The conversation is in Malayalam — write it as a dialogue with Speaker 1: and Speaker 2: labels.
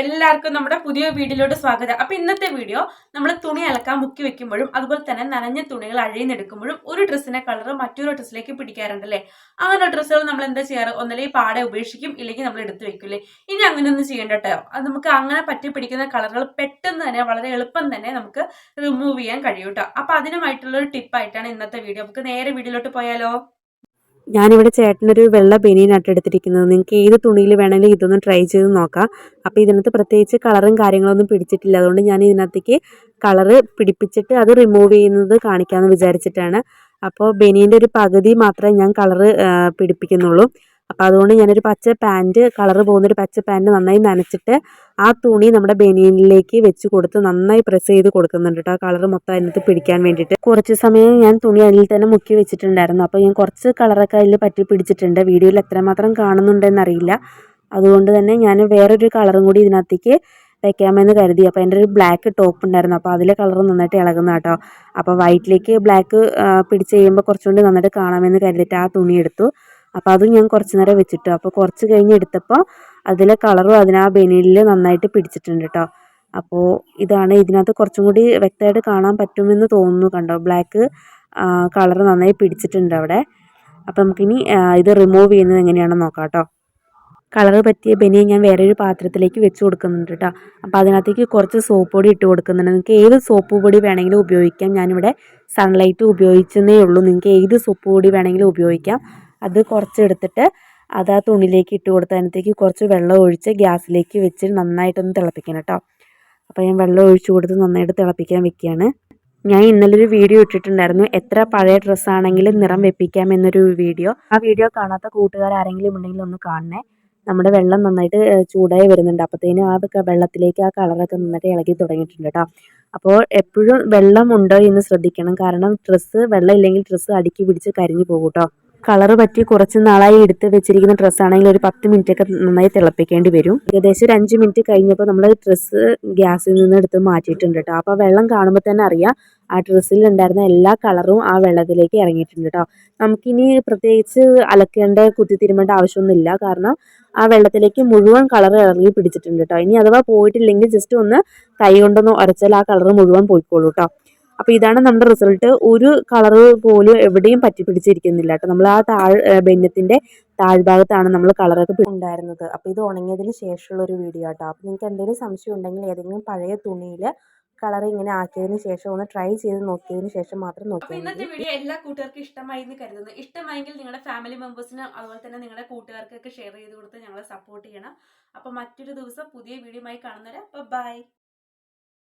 Speaker 1: എല്ലാവർക്കും നമ്മുടെ പുതിയ വീഡിയോയിലോട്ട് സ്വാഗതം. അപ്പൊ ഇന്നത്തെ വീഡിയോ നമ്മൾ തുണി അലക്കാൻ മുക്കി വെക്കുമ്പോഴും അതുപോലെ തന്നെ നനഞ്ഞ തുണികൾ അഴിയുന്നെടുക്കുമ്പോഴും ഒരു ഡ്രസ്സിന്റെ കളർ മറ്റൊരു ഡ്രസ്സിലേക്ക് പിടിക്കാറുണ്ടല്ലേ? അങ്ങനെ ഡ്രസ്സുകൾ നമ്മൾ എന്താ ചെയ്യാറ്? ഒന്നല്ലേ പാടെ ഉപേക്ഷിക്കും ഇല്ലെങ്കിൽ നമ്മൾ എടുത്തു വെക്കില്ലേ ഇനി അങ്ങനെ ഒന്നും കേട്ടോ അത് നമുക്ക് അങ്ങനെ പറ്റി പിടിക്കുന്ന കളറുകൾ പെട്ടെന്ന് തന്നെ വളരെ എളുപ്പം തന്നെ നമുക്ക് റിമൂവ് ചെയ്യാൻ കഴിയും കേട്ടോ അപ്പൊ അതിനുമായിട്ടുള്ള ഒരു ടിപ്പായിട്ടാണ് ഇന്നത്തെ വീഡിയോ. നമുക്ക് നേരെ വീഡിയോയിലോട്ട് പോയാലോ?
Speaker 2: ഞാനിവിടെ ചേട്ടനൊരു വെള്ള ബനിയനായിട്ട് എടുത്തിരിക്കുന്നത്. നിങ്ങൾക്ക് ഏത് തുണിയിൽ വേണമെങ്കിലും ഇതൊന്ന് ട്രൈ ചെയ്ത് നോക്കാം. അപ്പോൾ ഇതിനകത്ത് പ്രത്യേകിച്ച് കളറും കാര്യങ്ങളൊന്നും പിടിച്ചിട്ടില്ല. അതുകൊണ്ട് ഞാൻ ഇതിനകത്തേക്ക് കളറ് പിടിപ്പിച്ചിട്ട് അത് റിമൂവ് ചെയ്യുന്നത് കാണിക്കാമെന്ന് വിചാരിച്ചിട്ടാണ്. അപ്പോൾ ബനിയന്റെ ഒരു പകുതി മാത്രമേ ഞാൻ കളറ് പിടിപ്പിക്കുന്നുള്ളൂ. അപ്പോൾ അതുകൊണ്ട് ഞാനൊരു പച്ച പാന്റ് കളറ് പോകുന്നൊരു പച്ച പാന്റ് നന്നായി നനച്ചിട്ട് ആ തുണി നമ്മുടെ ബനിയനിലേക്ക് വെച്ച് കൊടുത്ത് നന്നായി പ്രസ് ചെയ്ത് കൊടുക്കുന്നുണ്ട് കേട്ടോ ആ കളറ് മൊത്തം അതിനകത്ത് പിടിക്കാൻ വേണ്ടിയിട്ട്. കുറച്ച് സമയം ഞാൻ തുണി അതിൽ തന്നെ മുക്കി വെച്ചിട്ടുണ്ടായിരുന്നു. അപ്പോൾ ഞാൻ കുറച്ച് കളറൊക്കെ അതിൽ പറ്റി പിടിച്ചിട്ടുണ്ട്. വീഡിയോയിൽ എത്രമാത്രം കാണുന്നുണ്ടെന്നറിയില്ല. അതുകൊണ്ട് തന്നെ ഞാൻ വേറൊരു കളറും കൂടി ഇതിനകത്തേക്ക് വെക്കാമെന്ന് കരുതി. അപ്പോൾ എന്റെ ഒരു ബ്ലാക്ക് ടോപ്പ് ഉണ്ടായിരുന്നു. അപ്പോൾ അതിലെ കളർ നന്നായിട്ട് ഇളകുന്ന കേട്ടോ അപ്പോൾ വൈറ്റിലേക്ക് ബ്ലാക്ക് പിടിച്ച് കഴിയുമ്പോൾ കുറച്ചുകൂടി നന്നായിട്ട് കാണാമെന്ന് കരുതിയിട്ട് ആ തുണി എടുത്തു. അപ്പോൾ അതും ഞാൻ കുറച്ച് നേരം വെച്ചിട്ടു. അപ്പോൾ കുറച്ച് കഴിഞ്ഞ് എടുത്തപ്പോൾ അതിലെ കളറും അതിന് ആ ബനിയനിൽ നന്നായിട്ട് പിടിച്ചിട്ടുണ്ട് കേട്ടോ അപ്പോൾ ഇതാണ് ഇതിനകത്ത് കുറച്ചും കൂടി വ്യക്തമായിട്ട് കാണാൻ പറ്റുമെന്ന് തോന്നുന്നു കണ്ടോ? ബ്ലാക്ക് കളർ നന്നായി പിടിച്ചിട്ടുണ്ട് അവിടെ. അപ്പോൾ നമുക്കിനി ഇത് റിമൂവ് ചെയ്യുന്നത് എങ്ങനെയാണെന്ന് നോക്കാം കേട്ടോ കളർ പറ്റിയ ബനിയൻ ഞാൻ വേറൊരു പാത്രത്തിലേക്ക് വെച്ച് കൊടുക്കുന്നുണ്ട് കേട്ടോ അപ്പോൾ അതിനകത്തേക്ക് കുറച്ച് സോപ്പ് പൊടി ഇട്ട് കൊടുക്കുന്നുണ്ട്. നിങ്ങൾക്ക് ഏത് സോപ്പ് പൊടി വേണമെങ്കിലും ഉപയോഗിക്കാം. ഞാനിവിടെ സൺലൈറ്റ് ഉപയോഗിച്ചെന്നേ ഉള്ളൂ. നിങ്ങൾക്ക് ഏത് സോപ്പ് പൊടി വേണമെങ്കിലും ഉപയോഗിക്കാം. അത് കുറച്ച് എടുത്തിട്ട് അത് ആ തുണിയിലേക്ക് ഇട്ട് കൊടുത്തതിനകത്തേക്ക് കുറച്ച് വെള്ളം ഒഴിച്ച് ഗ്യാസിലേക്ക് വെച്ച് നന്നായിട്ടൊന്ന് തിളപ്പിക്കണം കേട്ടോ. അപ്പോൾ ഞാൻ വെള്ളം ഒഴിച്ച് കൊടുത്ത് നന്നായിട്ട് തിളപ്പിക്കാൻ വെക്കുകയാണ്. ഞാൻ ഇന്നലെ ഒരു വീഡിയോ ഇട്ടിട്ടുണ്ടായിരുന്നു. എത്ര പഴയ ഡ്രസ്സാണെങ്കിലും നിറം വെപ്പിക്കാം എന്നൊരു വീഡിയോ. ആ വീഡിയോ കാണാത്ത കൂട്ടുകാർ ആരെങ്കിലും ഉണ്ടെങ്കിൽ ഒന്ന് കാണണേ. നമ്മുടെ വെള്ളം നന്നായിട്ട് ചൂടായി വരുന്നുണ്ട്. അപ്പോഴത്തേനും ആ വെള്ളത്തിലേക്ക് ആ കളറൊക്കെ നന്നായിട്ട് ഇളകി തുടങ്ങിയിട്ടുണ്ട് കേട്ടോ. അപ്പോൾ എപ്പോഴും വെള്ളം ഉണ്ടോ എന്ന് ശ്രദ്ധിക്കണം. കാരണം ഡ്രസ്സ് വെള്ളം ഇല്ലെങ്കിൽ ഡ്രസ്സ് അടുക്കി പിടിച്ച് കരിഞ്ഞു പോകും കേട്ടോ. കളറ് പറ്റി കുറച്ച് നാളായി എടുത്ത് വെച്ചിരിക്കുന്ന ഡ്രസ്സാണെങ്കിൽ ഒരു പത്ത് മിനിറ്റ് ഒക്കെ നന്നായി തിളപ്പിക്കേണ്ടി വരും. ഏകദേശം ഒരു അഞ്ച് മിനിറ്റ് കഴിഞ്ഞപ്പോൾ നമ്മൾ ഡ്രസ്സ് ഗ്യാസിൽ നിന്ന് എടുത്ത് മാറ്റിയിട്ടുണ്ട് കേട്ടോ അപ്പോൾ വെള്ളം കാണുമ്പോൾ തന്നെ അറിയാം ആ ഡ്രസ്സിൽ ഉണ്ടായിരുന്ന എല്ലാ കളറും ആ വെള്ളത്തിലേക്ക് ഇറങ്ങിയിട്ടുണ്ട് കേട്ടോ നമുക്കിനി പ്രത്യേകിച്ച് അലക്കേണ്ട കുത്തി തിരുമേണ്ട ആവശ്യമൊന്നുമില്ല. കാരണം ആ വെള്ളത്തിലേക്ക് മുഴുവൻ കളർ ഇറങ്ങി പിടിച്ചിട്ടുണ്ട് കേട്ടോ ഇനി അഥവാ പോയിട്ടില്ലെങ്കിൽ ജസ്റ്റ് ഒന്ന് കൈ കൊണ്ടൊന്ന് ഉരച്ചാൽ ആ കളർ മുഴുവൻ പോയിക്കോളൂ കേട്ടോ അപ്പോൾ ഇതാണ് നമ്മുടെ റിസൾട്ട്. ഒരു കളർ പോലും എവിടെയും പറ്റി പിടിച്ചിരിക്കുന്നില്ല കേട്ടോ. നമ്മൾ ആ താഴ് ബെന്നത്തിന്റെ താഴ്ഭാഗത്താണ് നമ്മൾ കളറൊക്കെ ഉണ്ടായിരുന്നത്. അപ്പോൾ ഇത് ഉണങ്ങിയതിന് ശേഷമുള്ള ഒരു വീഡിയോ കേട്ടോ അപ്പോൾ നിങ്ങൾക്ക് എന്തെങ്കിലും സംശയം ഉണ്ടെങ്കിൽ ഏതെങ്കിലും പഴയ തുണിയിൽ കളർ ഇങ്ങനെ ആക്കിയതിന് ശേഷം ഒന്ന് ട്രൈ ചെയ്ത് നോക്കിയതിന് ശേഷം മാത്രം നോക്കി
Speaker 1: ഇന്നത്തെ വീഡിയോ എല്ലാ കൂട്ടുകാർക്കും ഇഷ്ടമായി എന്ന് കരുതുന്നു. ഇഷ്ടമായെങ്കിൽ നിങ്ങളുടെ ഫാമിലി മെമ്പേഴ്സിനും അതുപോലെ തന്നെ നിങ്ങളുടെ കൂട്ടുകാർക്കൊക്കെ ഷെയർ ചെയ്ത് കൊടുത്ത് ഞങ്ങളെ സപ്പോർട്ട് ചെയ്യണം. അപ്പൊ മറ്റൊരു ദിവസം പുതിയ വീഡിയോ ആയി കാണുന്നവരെ ബൈ